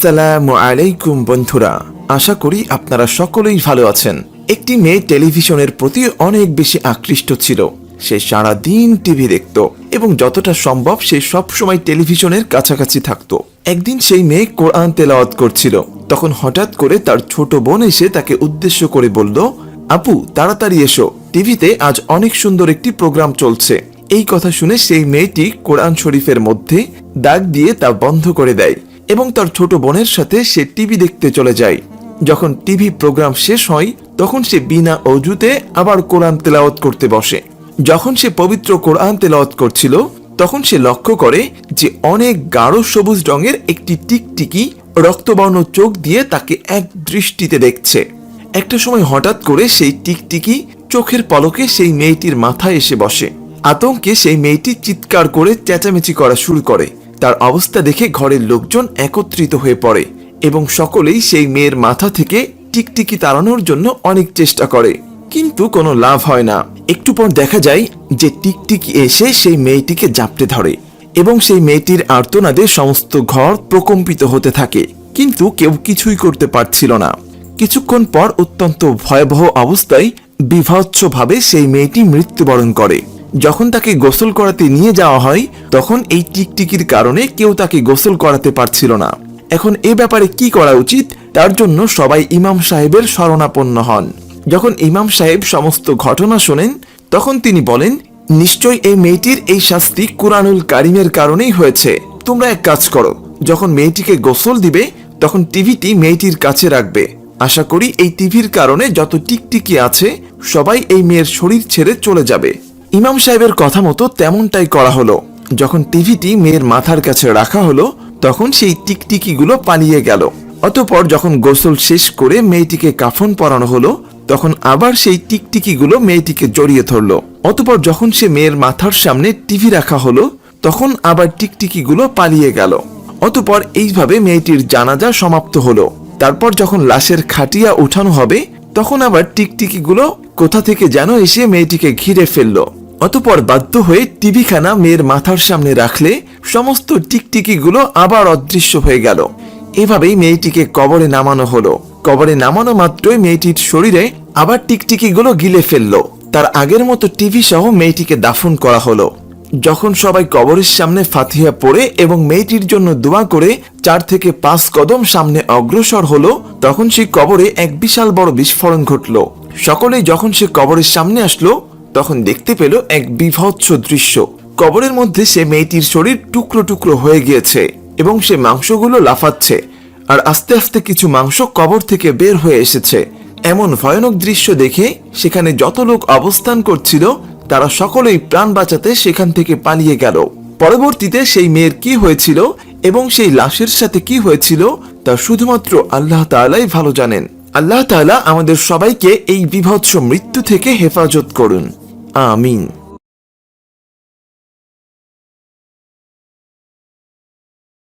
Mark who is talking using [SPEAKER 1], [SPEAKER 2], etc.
[SPEAKER 1] আসসালামু আলাইকুম, বন্ধুরা। আশা করি আপনারা সকলেই ভালো আছেন। একটি মেয়ে টেলিভিশনের প্রতি অনেক বেশি আকৃষ্ট ছিল। সে সারা দিন টিভি দেখত এবং যতটা সম্ভব সে সব সময় টেলিভিশনের কাছাকাছি থাকতো। একদিন সেই মেয়ে কোরআন তেলাওয়াত করছিল। তখন হঠাৎ করে তার ছোট বোন এসে তাকে উদ্দেশ্য করে বলল, আপু, তাড়াতাড়ি এসো। টিভিতে আজ অনেক সুন্দর একটি প্রোগ্রাম চলছে। এই কথা শুনে সেই মেয়েটি কোরআন শরীফের মধ্যে দাগ দিয়ে তা বন্ধ করে দেয়। এবং তার ছোট বোনের সাথে সে টিভি দেখতে চলে যায়। যখন টিভি প্রোগ্রাম শেষ হয়, তখন সে বিনা অজুতে আবার কোরআন তেলাওয়াত করতে বসে। যখন সে পবিত্র কোরআন তেলাওয়াত করছিল, তখন সে লক্ষ্য করে যে অনেক গাঢ় সবুজ রঙের একটি টিকটিকি রক্তবর্ণ চোখ দিয়ে তাকে এক দৃষ্টিতে দেখছে। একটা সময় হঠাৎ করে সেই টিকটিকি চোখের পলকে সেই মেয়েটির মাথায় এসে বসে। আতঙ্কে সেই মেয়েটি চিৎকার করে চেঁচামেচি করা শুরু করে। তার অবস্থা দেখে ঘরের লোকজন একত্রিত হয়ে পড়ে এবং সকলেই সেই মেয়ের মাথা থেকে টিকটিকি তাড়ানোর জন্য অনেক চেষ্টা করে। কিন্তু কোনো লাভ হয় না। একটু পর দেখা যায় যে টিকটিকি এসে সেই মেয়েটিকে জাপটে ধরে এবং সেই মেয়েটির আর্তনাদে সমস্ত ঘর প্রকম্পিত হতে থাকে। কিন্তু কেউ কিছুই করতে পারছিল না। কিছুক্ষণ পর অত্যন্ত ভয়াবহ অবস্থায় বিভৎসভাবে সেই মেয়েটি মৃত্যুবরণ করে। যখন তাকে গোসল করাতে নিয়ে যাওয়া হয়, তখন এই টিকটিকির কারণে কেউ তাকে গোসল করাতে পারছিল না। এখন এ ব্যাপারে কি করা উচিত, তার জন্য সবাই ইমাম সাহেবের শরণাপন্ন হন। যখন ইমাম সাহেব সমস্ত ঘটনা শোনেন, তখন তিনি বলেন, নিশ্চয় এই মেয়েটির এই শাস্তি কুরআনুল কারিমের কারণেই হয়েছে। তোমরা এক কাজ করো, যখন মেয়েটিকে গোসল দিবে, তখন টিভিটি মেয়েটির কাছে রাখবে। আশা করি এই টিভির কারণে যত টিকটিকি আছে, সবাই এই মেয়ের শরীর ছেড়ে চলে যাবে। ইমাম সাহেবের কথা মতো তেমনটাই করা হলো। যখন টিভিটি মেয়ের মাথার কাছে রাখা হলো, তখন সেই টিকটিকিগুলো পালিয়ে গেল। অতপর যখন গোসল শেষ করে মেয়েটিকে কাফন পরানো হলো, তখন আবার সেই টিকটিকিগুলো মেয়েটিকে জড়িয়ে ধরলো। অতপর যখন সে মেয়ের মাথার সামনে টিভি রাখা হলো, তখন আবার টিকটিকিগুলো পালিয়ে গেল। অতপর এইভাবে মেয়েটির জানাজা সমাপ্ত হলো। তারপর যখন লাশের খাটিয়া উঠানো হবে, তখন আবার টিকটিকিগুলো কোথা থেকে যেন এসে মেয়েটিকে ঘিরে ফেলল। অতপর বাধ্য হয়ে টিভিখানা মেয়ের মাথার সামনে রাখলে সমস্ত টিকটিকিগুলো আবার অদৃশ্য হয়ে গেল। এভাবেই মেয়েটিকে কবরে নামানো হলো। কবরে নামানো মাত্রই মেয়েটির শরীরে আবার টিকটিকিগুলো গিলে ফেলল। তার আগের মতো টিভি সহ মেয়েটিকে দাফন করা হলো। যখন সবাই কবরের সামনে ফাতিহা পড়ে এবং মেয়েটির জন্য দোয়া করে চার থেকে পাঁচ কদম সামনে অগ্রসর হলো, তখন সেই কবরে এক বিশাল বড় বিস্ফোরণ ঘটলো। সকলেই যখন সে কবরের সামনে আসলো তখন দেখতে পেল এক বিভৎস দৃশ্য। কবরের মধ্যে সে মেয়েটির শরীর টুকরো টুকরো হয়ে গিয়েছে এবং সে মাংসগুলো লাফাচ্ছে। আর আস্তে আস্তে কিছু মাংস কবর থেকে বের হয়ে এসেছে। এমন ভয়ানক দৃশ্য দেখে সেখানে যত লোক অবস্থান করছিল, তারা সকলেই প্রাণ বাঁচাতে সেখান থেকে পালিয়ে গেল। পরবর্তীতে সেই মেয়ের কি হয়েছিল এবং সেই লাশের সাথে কি হয়েছিল, তা শুধুমাত্র আল্লাহ তাআলাই ভালো জানেন। আল্লাহ তাআলা আমাদের সবাইকে এই বিভৎস মৃত্যু থেকে হেফাজত করুন। 阿明